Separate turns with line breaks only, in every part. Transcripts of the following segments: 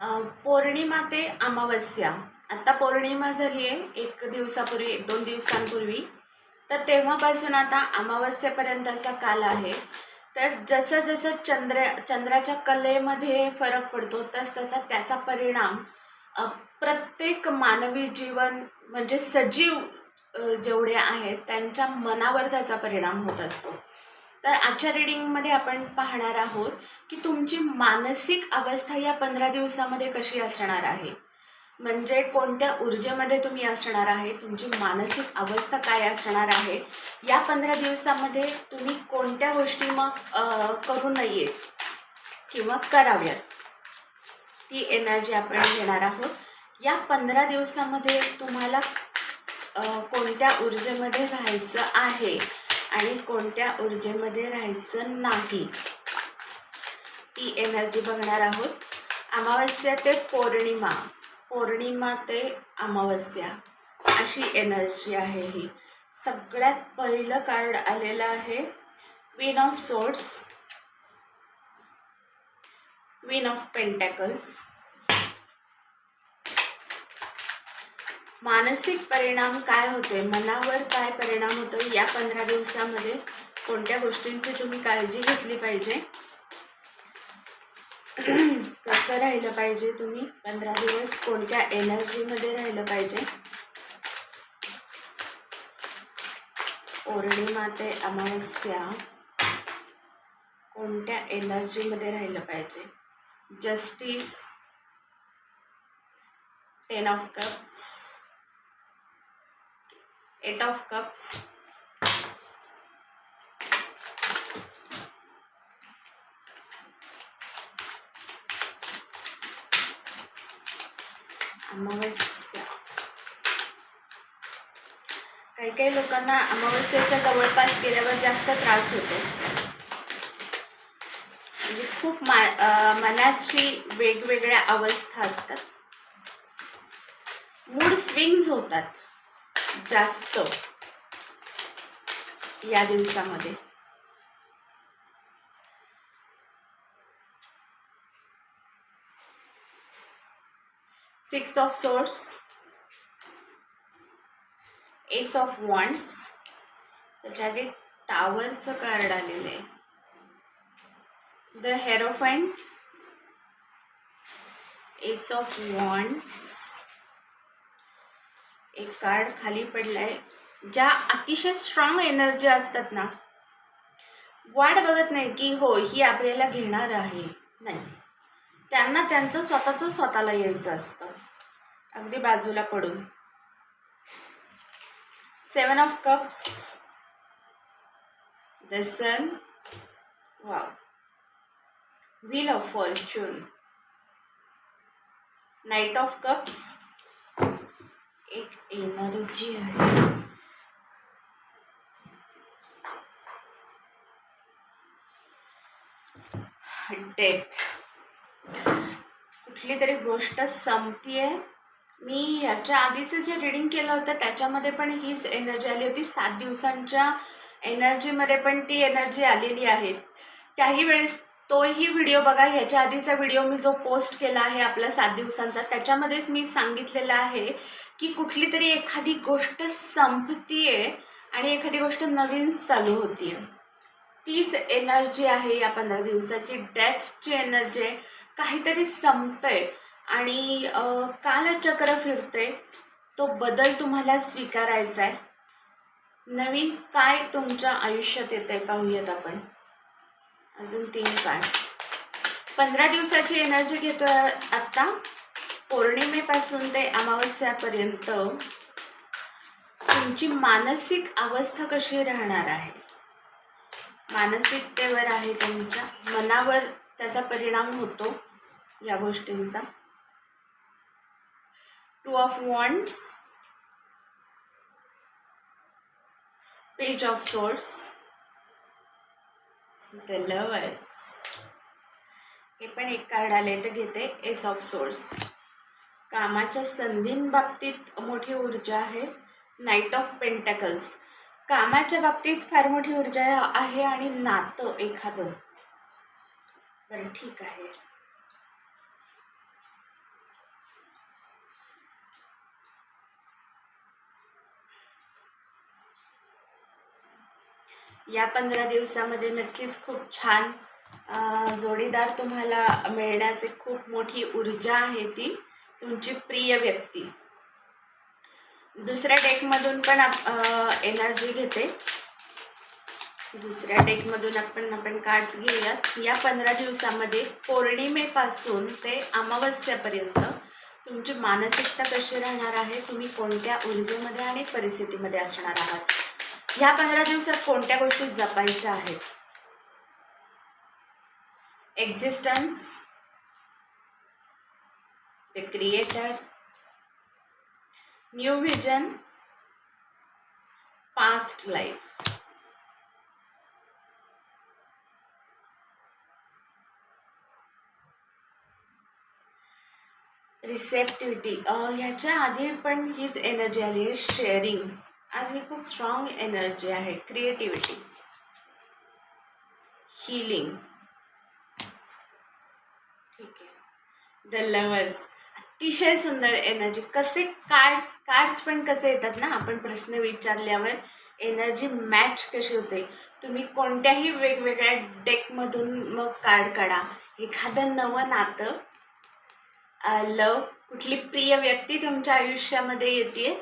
पौर्णिमा ते अमावस्या. आता पौर्णिमा झाली आहे एक दिवसापूर्वी एक दोन दिवसांपूर्वी. तर तेव्हापासून आता अमावस्येपर्यंतचा काल आहे. तर जसं जसं चंद्र चंद्राच्या कलेमध्ये फरक पडतो तस तसा त्याचा परिणाम प्रत्येक मानवी जीवन म्हणजे सजीव जेवढे आहेत त्यांच्या मनावर त्याचा परिणाम होत असतो. तर आजच्या रिडिंगमध्ये आपण पाहणार आहोत की तुमची मानसिक अवस्था या पंधरा दिवसामध्ये कशी असणार आहे? म्हणजे कोणत्या ऊर्जेमध्ये तुम्ही असणार आहे? तुमची मानसिक अवस्था काय असणार आहे? या पंधरा दिवसामध्ये तुम्ही कोणत्या गोष्टी मग करू नयेत किंवा कराव्यात? ती एनर्जी आपण घेणार आहोत. या पंधरा दिवसामध्ये तुम्हाला कोणत्या ऊर्जेमध्ये राहायचं आहे? आणि कोणत्या ऊर्जेमध्ये राहायचं नाही. ती एनर्जी बघणार आहोत. अमावस्या ते पौर्णिमा. पौर्णिमा ते अमावस्या. अशी एनर्जी आहे ही. सगळ्यात पहिलं कार्ड आलेलं आहे. Queen of swords queen of pentacles मानसिक परिणाम काय होतोय? मनावर काय परिणाम होतोय? या पंधरा दिवसामध्ये कोणत्या गोष्टींची तुम्ही काळजी घेतली पाहिजे? कसं राहिलं पाहिजे तुम्ही? पंधरा दिवस कोणत्या एनर्जीमध्ये राहिलं पाहिजे? पौर्णिमा ते अमावस्या कोणत्या एनर्जीमध्ये राहिलं पाहिजे? Justice ten of cups eight of cups अमावस्या. काही काही लोकांना अमावस्याच्या जवळपास गेल्यावर जास्त त्रास होतो. म्हणजे खूप मा मनाची वेगवेगळ्या अवस्था असतात. मूड स्विंग्स होतात. जास्त या दिवसामध्ये. Six of swords ace of wands त्याच्या आधी टावरचं कार्ड आलेलं आहे. The hierophant ace of wands एक कार्ड खाली पडलाय. ज्या अतिशय स्ट्रॉंग एनर्जी असतात ना वाट बघत नाही की हो ही आपल्याला घेणार आहे. नाही. त्यांना त्यांचं स्वतःचं स्वतःला यायचं असतं. अगदी बाजूला पडून. Seven of cups the sun wow wheel of fortune knight of cups एक एनर्जी आहे. डेथ कुठली तरी गोष्ट संपतीये. मी याच्या आधीचं जे रिडिंग केलं होतं त्याच्यामध्ये पण हीच एनर्जी आली होती. सात दिवसांच्या एनर्जीमध्ये पण ती एनर्जी आलेली आहे. त्याही वेळेस तोही व्हिडिओ बघा. ह्याच्या आधीचा व्हिडिओ मी जो पोस्ट केला आहे आपला सात दिवसांचा त्याच्यामध्येच मी सांगितलेलं आहे की कुठली तरी एखादी गोष्ट संपतीये आणि एखादी गोष्ट नवीन चालू होतीये. तीच एनर्जी आहे या पंधरा दिवसाची. डेथची एनर्जी आहे. काहीतरी संपतंय आणि काल कालचक्र फिरते तो बदल तुम्हाला स्वीकारायचा आहे नवीन काय तुमच्या आयुष्यात येते पाहूयात आपण. अजून तीन कार्ड्स पंधरा दिवसाची एनर्जी घेतोय आत्ता पौर्णिमेपासून ते अमावस्यापर्यंत तुमची मानसिक अवस्था कशी राहणार आहे? मानसिकतेवर आहे तुमच्या? मनावर त्याचा परिणाम होतो या गोष्टींचा. Two of wands page of swords the lovers हे पण एक कार्ड आले तर घेते. एस ऑफ सोर्स कामाच्या संधींबाबतीत मोठी ऊर्जा आहे. नाईट ऑफ पेंटॅकल्स कामाच्या बाबतीत फार मोठी ऊर्जा आहे आणि नातं एखादं. बरं ठीक आहे. या पंधरा दिवसामध्ये नक्कीच खूप छान जोडीदार तुम्हाला मिळण्याची खूप मोठी ऊर्जा आहे ती तुमची प्रिय व्यक्ती. दुसऱ्या डेकमधून पण एनर्जी घेते. दुसऱ्या डेकमधून आपण आपण कार्ड्स घेऊयात. या पंधरा दिवसामध्ये पौर्णिमेपासून ते अमावस्यापर्यंत तुमची मानसिकता कशी राहणार आहे तुम्ही कोणत्या ऊर्जेमध्ये आणि परिस्थितीमध्ये असणार आहात? ह्या पंधरा दिवसात कोणत्या गोष्टी जपायच्या आहेत? Existence the creator new vision past life receptivity ह्याच्या आधी पण हीच एनर्जी आली आहे शेअरिंग आज ही खूप स्ट्रॉंग एनर्जी आहे क्रिएटिव्हिटी हिलिंग ठीक आहे. द लवर्स अतिशय सुंदर एनर्जी कसे कार्ड्स कार्ड्स पण कसे येतात ना आपण प्रश्न विचारल्यावर एनर्जी मॅच कशी होते? तुम्ही कोणत्याही वेगवेगळ्या डेकमधून मग कार्ड काढा. एखादं नवं नातं लव कुठली प्रिय व्यक्ती तुमच्या आयुष्यामध्ये येते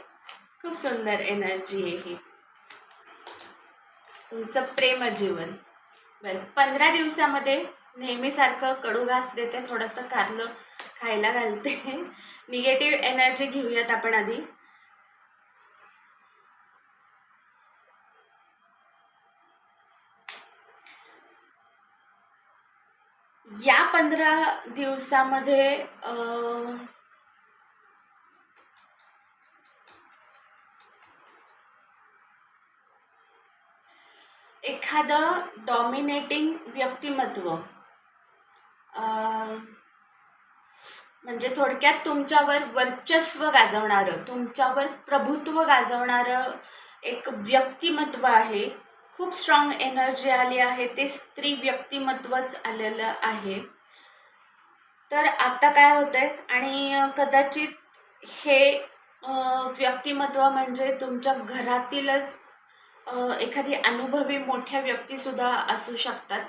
खूप सुंदर एनर्जी आहे ही. तुमचं प्रेम जीवन. बरं पंधरा दिवसामध्ये नेहमीसारखं कडू घास देते थोडंसं कारलं खायला घालते. निगेटिव्ह एनर्जी घेऊयात आपण आधी. या पंधरा दिवसामध्ये एखादं डॉमिनेटिंग व्यक्तिमत्व. म्हणजे थोडक्यात तुमच्यावर वर्चस्व गाजवणारं तुमच्यावर प्रभुत्व गाजवणारं एक व्यक्तिमत्व आहे. खूप स्ट्रॉंग एनर्जी आली आहे ते स्त्री व्यक्तिमत्वच आलेलं आहे. तर आता काय होतंय? आणि कदाचित हे व्यक्तिमत्व म्हणजे तुमच्या घरातीलच एखादी अनुभवी मोठ्या व्यक्तीसुद्धा असू शकतात.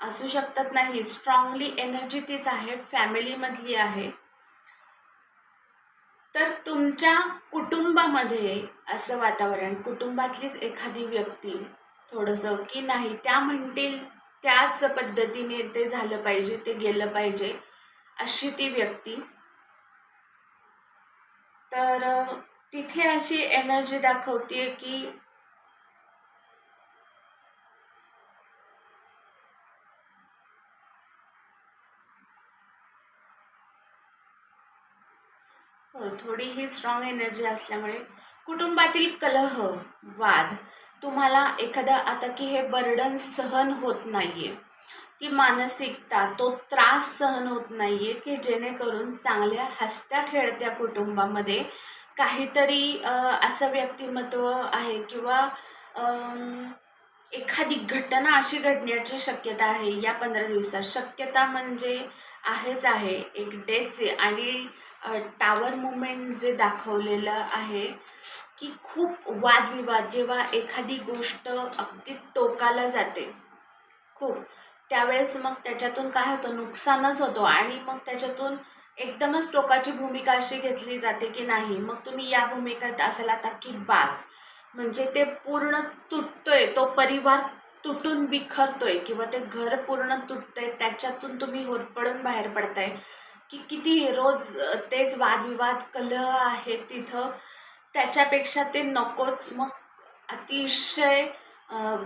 असू शकतात नाही. स्ट्रॉंगली एनर्जी तीच आहे. फॅमिलीमधली आहे. तर तुमच्या कुटुंबामध्ये असं वातावरण कुटुंबातलीच एखादी व्यक्ती थोडंसं की नाही त्या म्हणतील त्याच पद्धतीने ते झालं पाहिजे ते गेलं पाहिजे अशी ती व्यक्ती. तर तिथे अशी एनर्जी दाखवते की हो, थोडी ही स्ट्रॉंग एनर्जी असल्यामुळे कुटुंबातील कलह वाद तुम्हाला एखादा आता की हे बर्डन सहन होत नाहीये. ती मानसिकता तो त्रास सहन होत नाहीये की जेणेकरून चांगल्या हसत्या खेळत्या कुटुंबामध्ये काहीतरी असं व्यक्तिमत्व आहे किंवा एखादी घटना अशी घडण्याची शक्यता आहे या पंधरा दिवसात. शक्यता म्हणजे आहेच आहे एक डेचे आणि टावर मुवमेंट जे दाखवलेलं आहे की खूप वादविवाद जेव्हा एखादी गोष्ट अगदी टोकाला जाते. खूप. त्यावेळेस मग त्याच्यातून काय होतं? नुकसानच होतो आणि मग त्याच्यातून एकदमच टोकाची भूमिका अशी घेतली जाते की नाही मग तुम्ही या भूमिकेत असाल आता की बास. म्हणजे ते पूर्ण तुटतोय तो परिवार तुटून बिखरतोय किंवा ते घर पूर्ण तुटतंय त्याच्यातून तुम्ही होरपडून बाहेर पडताय. की किती रोज तेच वादविवाद कलह आहेत तिथं. त्याच्यापेक्षा ते नकोच. मग अतिशय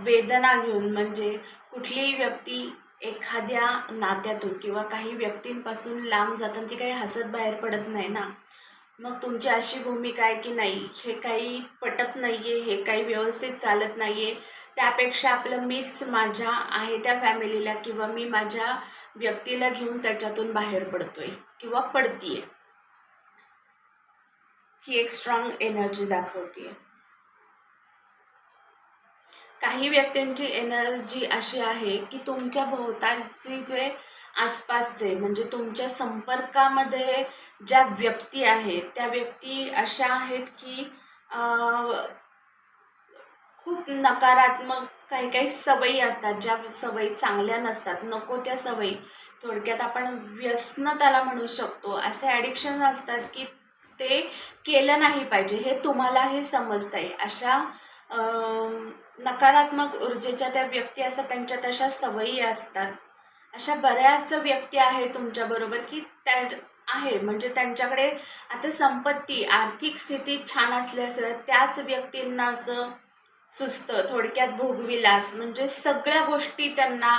वेदना घेऊन म्हणजे कुठलीही व्यक्ती एखाद्या नात्यातून किंवा काही व्यक्तींपासून लांब जाताना ती काही हसत बाहेर पडत नाही ना. मग तुमची अशी भूमिका आहे की नाही हे काही पटत नाही आहे हे काही व्यवस्थित चालत नाही आहे त्यापेक्षा आपलं मीच माझ्या आहे त्या फॅमिलीला किंवा मी माझ्या व्यक्तीला घेऊन त्याच्यातून बाहेर पडतोय किंवा पडतीये. ही एक स्ट्रॉंग एनर्जी दाखवतीये. काही व्यक्तींची एनर्जी अशी आहे की तुमच्या भोवतालची जे आसपासचे म्हणजे तुमच्या संपर्कामध्ये ज्या व्यक्ती आहेत त्या व्यक्ती अशा आहेत की खूप नकारात्मक काही काही सवयी असतात ज्या सवयी चांगल्या नसतात. नको त्या सवयी. थोडक्यात आपण व्यसन त्याला म्हणू शकतो. असे ॲडिक्शन असतात की ते केलं नाही पाहिजे. हे तुम्हालाही आहे अशा नकारात्मक ऊर्जेच्या त्या व्यक्ती असतात त्यांच्या तशा सवयी असतात. अशा बऱ्याच व्यक्ती आहेत तुमच्याबरोबर की त्या आहे. म्हणजे त्यांच्याकडे आता संपत्ती आर्थिक स्थिती छान असल्याशिवाय त्याच व्यक्तींना असं सुचतं थोडक्यात भोगविलास. म्हणजे सगळ्या गोष्टी त्यांना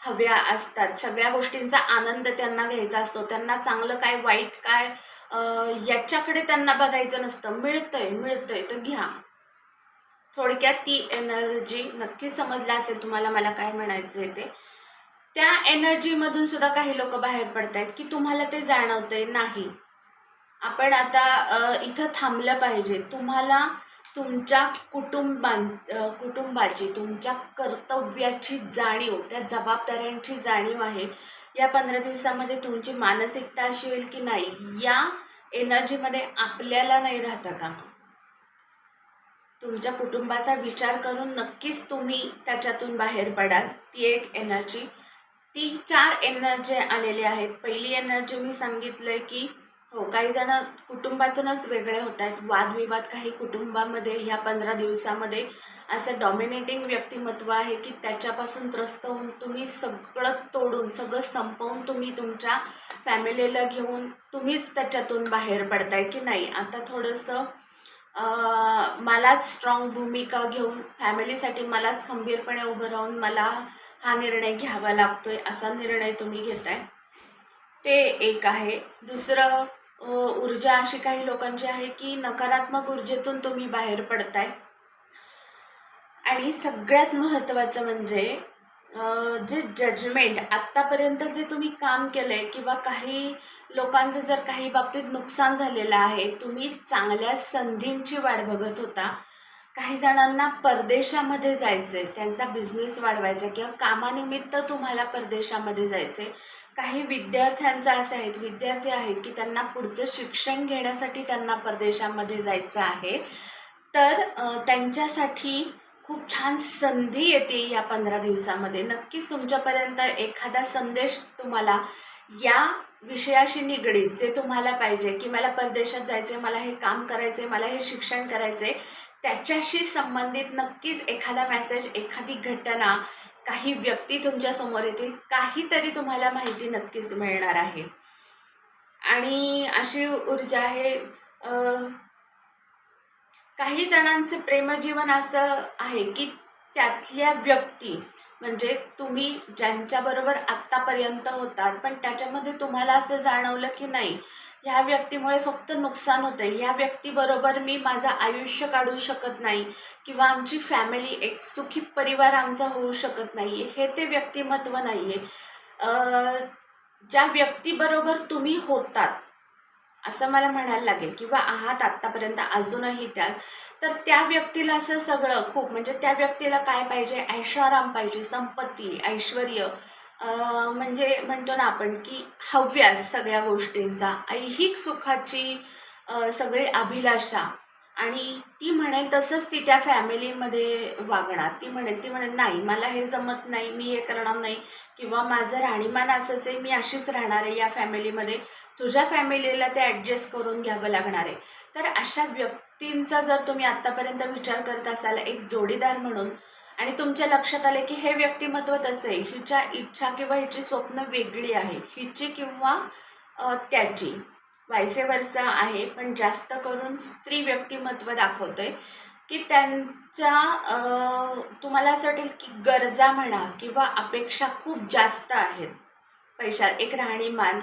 हव्या असतात. सगळ्या गोष्टींचा आनंद त्यांना घ्यायचा असतो. त्यांना चांगलं काय वाईट काय याच्याकडे त्यांना बघायचं नसतं. मिळतंय मिळतंय. तर घ्या. थोडक्यात ती एनर्जी नक्की समजलं असेल तुम्हाला मला काय म्हणायचं आहे ते. त्या एनर्जीमधून सुद्धा काही लोक बाहेर पडत आहेत की तुम्हाला ते जाणवतंय नाही. आपण आता इथं थांबलं पाहिजे. तुम्हाला तुमच्या कुटुंबां कुटुंबाची तुमच्या कर्तव्याची जाणीव त्या जबाबदाऱ्यांची जाणीव आहे. या पंधरा दिवसामध्ये तुमची मानसिकता अशी होईल की नाही या एनर्जीमध्ये आपल्याला नाही राहता का तुमच्या कुटुंबाचा विचार करून नक्कीच तुम्ही त्याच्यातून बाहेर पडाल. ती एक एनर्जी. तीन चार एनर्जी आलेले आहेत. पहिली एनर्जी मी सांगितलंय की हो काही जण कुटुंबातूनच वेगळे होत आहेत. वादविवाद काही कुटुंबामध्ये ह्या पंधरा दिवसामध्ये असं डॉमिनेटिंग व्यक्तिमत्व आहे की त्याच्यापासून त्रस्त होऊन तुम्ही सगळं तोडून सगळं संपवून तुम्ही तुमच्या फॅमिलीला घेऊन तुम्हीच त्याच्यातून बाहेर पडताय की नाही? आता थोडंसं मलाच स्ट्रॉंग भूमिका घेऊन फॅमिलीसाठी मलाच खंबीरपणे उभं राहून मला हा निर्णय घ्यावा लागतो आहे असा निर्णय तुम्ही घेताय. ते एक आहे. दुसरं ऊर्जा अशी काही लोकांची आहे की नकारात्मक ऊर्जेतून तुम्ही बाहेर पडताय. आणि सगळ्यात महत्त्वाचं म्हणजे जे जजमेंट आत्तापर्यंत जे तुम्ही काम केलं आहे किंवा काही लोकांचं जर काही बाबतीत नुकसान झालेलं आहे तुम्ही चांगल्या संधींची वाट बघत होता. काही जणांना परदेशामध्ये जायचं आहे त्यांचा बिझनेस वाढवायचा आहे किंवा कामानिमित्त तुम्हाला परदेशामध्ये जायचं आहे काही विद्यार्थ्यांचं असं आहेत विद्यार्थी आहेत की त्यांना पुढचं शिक्षण घेण्यासाठी त्यांना परदेशामध्ये जायचं आहे. तर त्यांच्यासाठी खूप छान संधी येते या पंधरा दिवसामध्ये. नक्कीच तुमच्यापर्यंत एखादा संदेश तुम्हाला या विषयाशी निगडीत जे तुम्हाला पाहिजे की मला परदेशात जायचं आहे मला हे काम करायचं आहे मला हे शिक्षण करायचं आहे त्याच्याशी संबंधित नक्कीच एखादा मेसेज एखादी घटना काही व्यक्ती तुमच्यासमोर येतील काहीतरी तुम्हाला माहिती नक्कीच मिळणार आहे. आणि अशी ऊर्जा आहे काही जणांचे प्रेमजीवन असं आहे की त्यातल्या व्यक्ती म्हणजे तुम्ही ज्यांच्याबरोबर आत्तापर्यंत होतात पण त्याच्यामध्ये तुम्हाला असं जाणवलं की नाही ह्या व्यक्तीमुळे फक्त नुकसान होतं आहे ह्या व्यक्तीबरोबर मी माझं आयुष्य काढू शकत नाही किंवा आमची फॅमिली एक सुखी परिवार आमचा होऊ शकत नाही आहे हे ते व्यक्तिमत्व नाही आहे ज्या व्यक्तीबरोबर तुम्ही होतात असं मला म्हणायला लागेल किंवा आहात आत्तापर्यंत अजूनही त्यात तर त्या व्यक्तीला असं सगळं खूप म्हणजे त्या व्यक्तीला काय पाहिजे? ऐशाराम पाहिजे संपत्ती ऐश्वर म्हणजे म्हणतो ना आपण की हव्यास सगळ्या गोष्टींचा ऐहिक सुखाची सगळी अभिलाषा. आणि ती म्हणेल तसंच ती त्या फॅमिलीमध्ये वागणार. ती म्हणेल ती म्हणेल नाही मला हे जमत नाही मी हे करणार नाही किंवा माझं राहणीमान असंच आहे मी अशीच राहणार आहे या फॅमिलीमध्ये. तुझ्या फॅमिलीला ते ॲडजस्ट करून घ्यावं लागणार आहे. तर अशा व्यक्तींचा जर तुम्ही आत्तापर्यंत विचार करत असाल एक जोडीदार म्हणून आणि तुमच्या लक्षात आले की हे व्यक्तिमत्व तसं आहे हिच्या इच्छा किंवा हिची स्वप्न वेगळी आहे हिची किंवा त्याची. वायसे आहे पण जास्त करून स्त्री व्यक्तिमत्व दाखवतोय की त्यांच्या तुम्हाला असं वाटेल की गरजा म्हणा किंवा अपेक्षा खूप जास्त आहेत. पैशा एक राहणीमान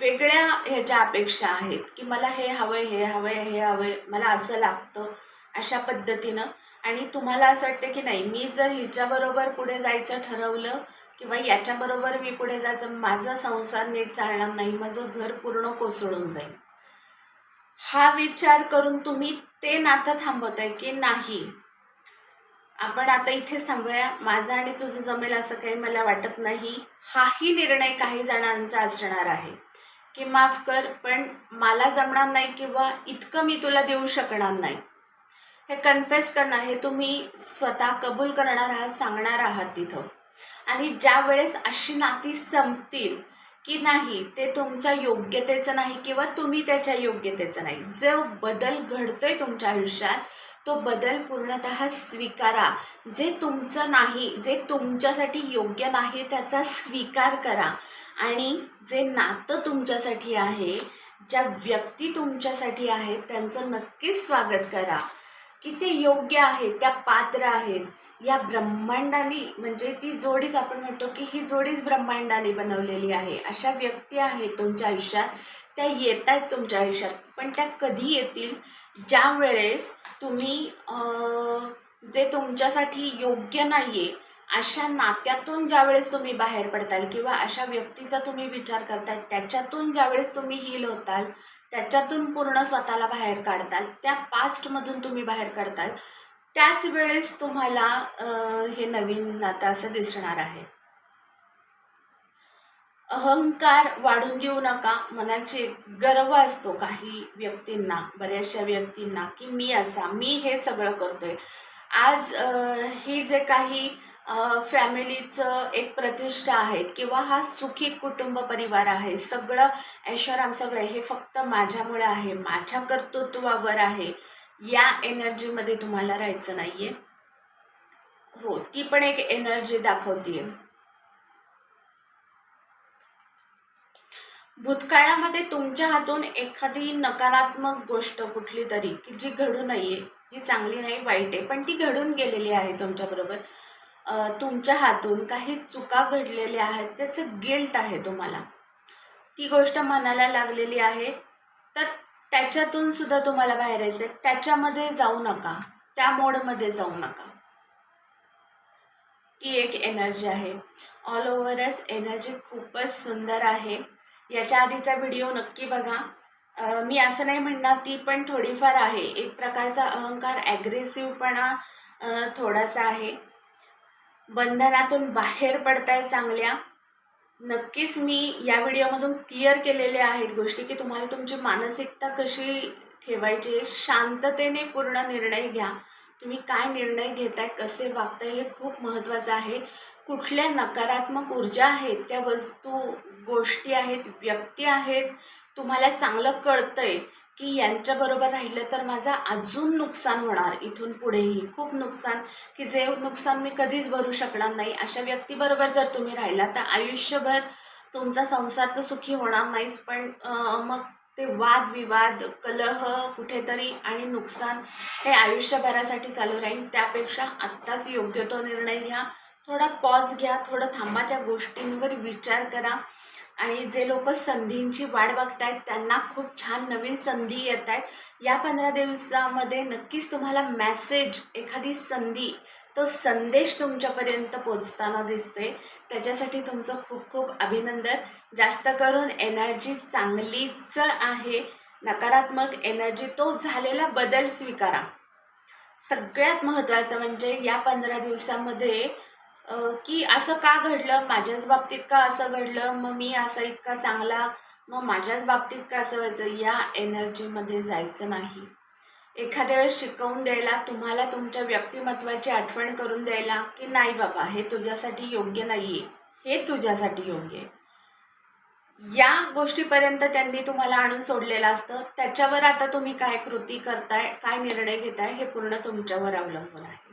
वेगळ्या ह्याच्या अपेक्षा आहेत की मला हे हवंय हे हवंय हे हवंय मला असं लागतं अशा पद्धतीनं. आणि तुम्हाला असं वाटतं की नाही मी जर हिच्याबरोबर पुढे जायचं ठरवलं किंवा याच्याबरोबर मी पुढे जायचं माझा संसार नीट चालणार नाही माझं घर पूर्ण कोसळून जाईल. हा विचार करून तुम्ही ते नातं थांबवताय की नाही? आपण आता इथे थांबूया. माझं आणि तुझं जमेल असं काही मला वाटत नाही. हाही निर्णय काही जणांचा असणार आहे. की माफ कर पण मला जमणार नाही किंवा इतकं मी तुला देऊ शकणार नाही. हे कन्फेस करणं हे तुम्ही स्वतः कबूल करणार आहात सांगणार आहात तिथं. आणि ज्या वेळेस अशी नाती संपतील की नाही ते तुमच्या योग्यतेचं नाही किंवा तुम्ही त्याच्या योग्यतेचं नाही. जो बदल घडतोय तुमच्या आयुष्यात तो बदल पूर्णत स्वीकारा. जे तुमचं नाही जे तुमच्यासाठी योग्य नाही त्याचा स्वीकार करा. आणि जे नातं तुमच्यासाठी आहे ज्या व्यक्ती तुमच्यासाठी आहेत त्यांचं नक्कीच स्वागत करा. की ते योग्य आहेत त्या पात्र आहेत. या ब्रह्मांडाने म्हणजे ती जोडीच आपण म्हणतो की ही जोडीच ब्रह्मांडाने बनवलेली आहे. अशा व्यक्ती आहेत तुमच्या आयुष्यात. त्या येत आहेत तुमच्या आयुष्यात. पण त्या कधी येतील? ज्या वेळेस तुम्ही जे तुमच्यासाठी योग्य नाही आहे अशा नात्यातून ज्यावेळेस तुम्ही बाहेर पडताल किंवा अशा व्यक्तीचा तुम्ही विचार करताय त्याच्यातून ज्यावेळेस तुम्ही हील होताल त्याच्यातून पूर्ण स्वतःला बाहेर काढताल त्या पास्टमधून तुम्ही बाहेर काढताल त्याच वेळेस तुम्हाला हे नवीन नातं असं दिसणार आहे. अहंकार वाढून देऊ नका. मनाचे गर्व असतो काही व्यक्तींना बऱ्याचशा व्यक्तींना की मी असा मी हे सगळं करतोय. आज ही जे काही फॅमिलीचं एक प्रतिष्ठा आहे किंवा हा सुखी कुटुंब परिवार आहे सगळं ऐश्वराम सगळं हे फक्त माझ्यामुळे आहे. माझ्या कर्तृत्वावर आहे. या एनर्जीमध्ये तुम्हाला राहायचं नाहीये. हो ती पण एक एनर्जी दाखवतीये. भूतकाळामध्ये तुमच्या हातून एखादी नकारात्मक गोष्ट कुठली तरी की जी घडू नाहीये जी चांगली नाही वाईट आहे पण ती घडून गेलेली आहे तुमच्याबरोबर तुमच्या हातून काही चुका घडलेल्या आहेत त्याचं गिल्ट आहे तुम्हाला. ती गोष्ट मनाला लागलेली आहे. त्याच्यातून सुद्धा तुम्हाला बाहेर यायचं आहे. त्याच्यामध्ये जाऊ नका. त्या मोडमध्ये जाऊ नका. ती एक एनर्जी आहे. ऑल ओव्हरच एनर्जी खूपच सुंदर आहे. याच्या आधीचा व्हिडिओ नक्की बघा. मी असं नाही म्हणणार ती पण थोडीफार आहे. एक प्रकारचा अहंकार ॲग्रेसिव्हपणा थोडासा आहे. बंधनातून बाहेर पडताय चांगल्या. नक्कीच मी या व्हिडिओमधून क्लिअर केलेल्या आहेत गोष्टी की तुम्हाला तुमची मानसिकता कशी ठेवायची शांततेने पूर्ण निर्णय घ्या. तुम्ही काय निर्णय घेताय कसे वागताय हे खूप महत्त्वाचं आहे. कुठल्या नकारात्मक ऊर्जा आहेत त्या वस्तू गोष्टी आहेत व्यक्ती आहेत तुम्हाला चांगलं कळतंय. की यांच्याबरोबर राहिलं तर माझं अजून नुकसान होणार. इथून पुढेही खूप नुकसान की जे नुकसान मी कधीच भरू शकणार नाही. अशा व्यक्तीबरोबर जर तुम्ही राहिला तर आयुष्यभर तुमचा संसार तर सुखी होणार नाहीच पण मग ते वादविवाद कलह कुठेतरी आणि नुकसान हे आयुष्यभरासाठी चालू राहील. त्यापेक्षा आत्ताच योग्य तो निर्णय घ्या. थोडा पॉज घ्या थोडं थांबा त्या गोष्टींवर विचार करा. आणि जे लोक संधींची वाट आहेत त्यांना खूप छान नवीन संधी येत आहेत या पंधरा दिवसामध्ये नक्कीच तुम्हाला मॅसेज एखादी संधी तो संदेश तुमच्यापर्यंत पोचताना दिसतोय. त्याच्यासाठी तुमचं खूप खूप अभिनंदन. जास्त करून एनर्जी चांगलीच आहे. नकारात्मक एनर्जी तो झालेला बदल स्वीकारा. सगळ्यात महत्त्वाचं म्हणजे या पंधरा दिवसामध्ये की असं का घडलं? माझ्याच बाबतीत का असं घडलं? मग मी असं इतका चांगला मग माझ्याच बाबतीत का असं व्हायचं? या एनर्जीमध्ये जायचं नाही. एखाद्या वेळेस शिकवून द्यायला तुम्हाला तुमच्या व्यक्तिमत्वाची आठवण करून द्यायला की नाही बाबा हे तुझ्यासाठी योग्य नाही आहे हे तुझ्यासाठी योग्य आहे. या गोष्टीपर्यंत त्यांनी तुम्हाला आणून सोडलेलं असतं. त्याच्यावर आता तुम्ही काय कृती करताय काय निर्णय घेताय हे पूर्ण तुमच्यावर अवलंबून आहे.